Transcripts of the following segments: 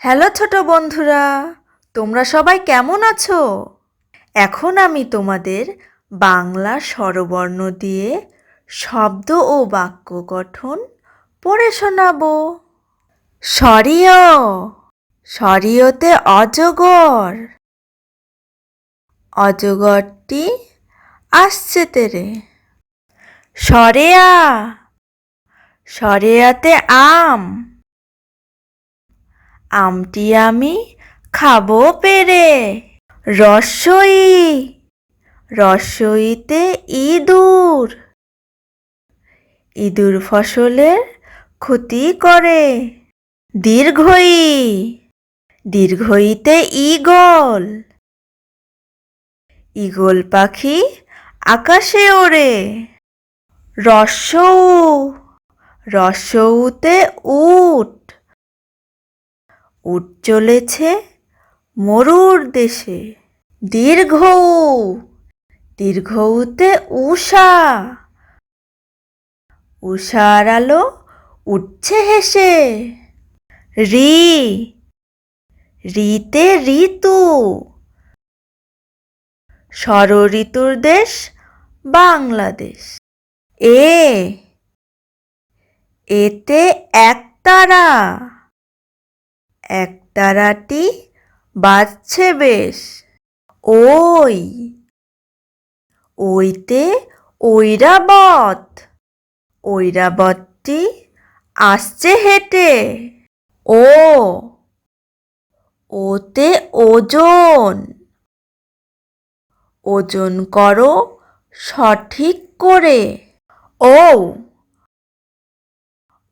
Hello ছোট বন্ধুরা, তোমরা সবাই কেমন আছো? এখন আমি তোমাদের বাংলা স্বরবর্ণ দিয়ে শব্দ ও বাক্য গঠন পড়ে শোনাবো। সরিয়, সরিয়তে অজগর। অজগরটি আসছে তেরে। সরেয়া, সরেয়াতে আম। আমটি আমি খাব পেরে। রসই। রসইতে ইঁদুর। ইঁদুর ফসলের ক্ষতি করে। দীর্ঘই। দীর্ঘইতে ইগল ইগল পাখি আকাশে ওড়ে। রসৌ রসৌতে উট। উট চলেছে মরুর দেশে। দীর্ঘ দীর্ঘউতে উষা উষার আলো উঠছে হেসে। রি, রিতে ঋতু। ষড় ঋতুর দেশ বাংলাদেশ। এ, এতে একতারা একতারাটি বাজছে বেশ। ওই, ওইতে ঐরাবত ঐরাবতটি আসছে হেঁটে। ও, ওতে ওজন ওজন করো সঠিক করে। ও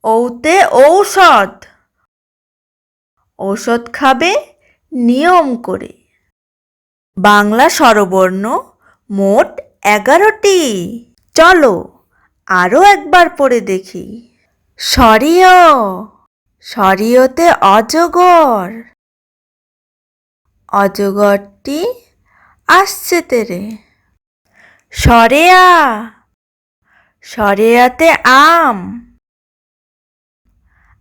ওতে ঔষধ ঔষধ খাবে, নিয়ম করে। বাংলা স্বরবর্ণ মোট এগারোটি। চলো আরও একবার পড়ে দেখি। সরিয়, সরিয়তে অজগর। অজগরটি আসছে তেরে। সরেয়া, সরেয়াতে আম।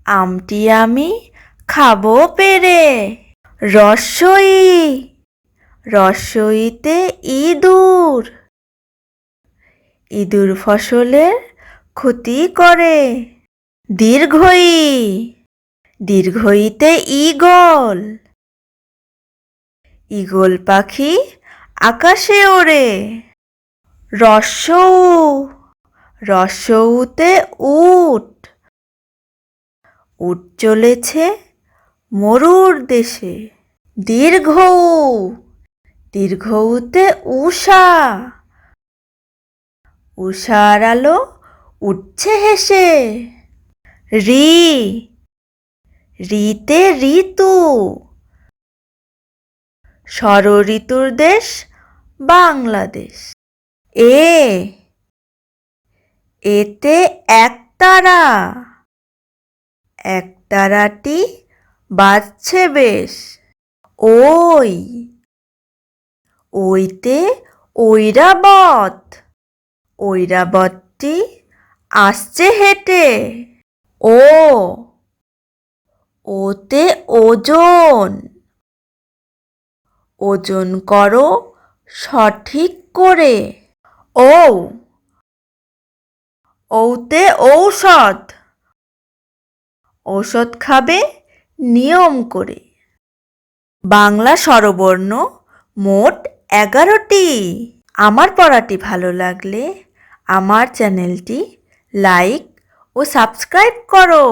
আমটি আমি খাব পেরে। রসই, রসইতে ইঁদুর। ইঁদুর ফসলের ক্ষতি করে। দীর্ঘই, দীর্ঘইতে ইগল ইগল পাখি আকাশে ওড়ে। রসৌ রসৌতে উট। উট চলেছে মরুর দেশে। দীর্ঘ দীর্ঘউতে উষা উষার আলো উঠছে হেসে। রি, রিতে ঋতু। ষড় ঋতুর দেশ বাংলাদেশ। এ, এতে একতারা। একতারাটি বাজছে বেশ। ওই, ওইতে ঐরাবত ঐরাবতটি আসছে হেঁটে। ও, ওতে ওজন ওজন করো সঠিক করে। ও, ওতে ঔষধ ঔষধ খাবে? নিয়ম করে। বাংলা স্বরবর্ণ মোট এগারোটি। আমার পড়াটি ভালো লাগলে আমার চ্যানেলটি লাইক ও সাবস্ক্রাইব করো।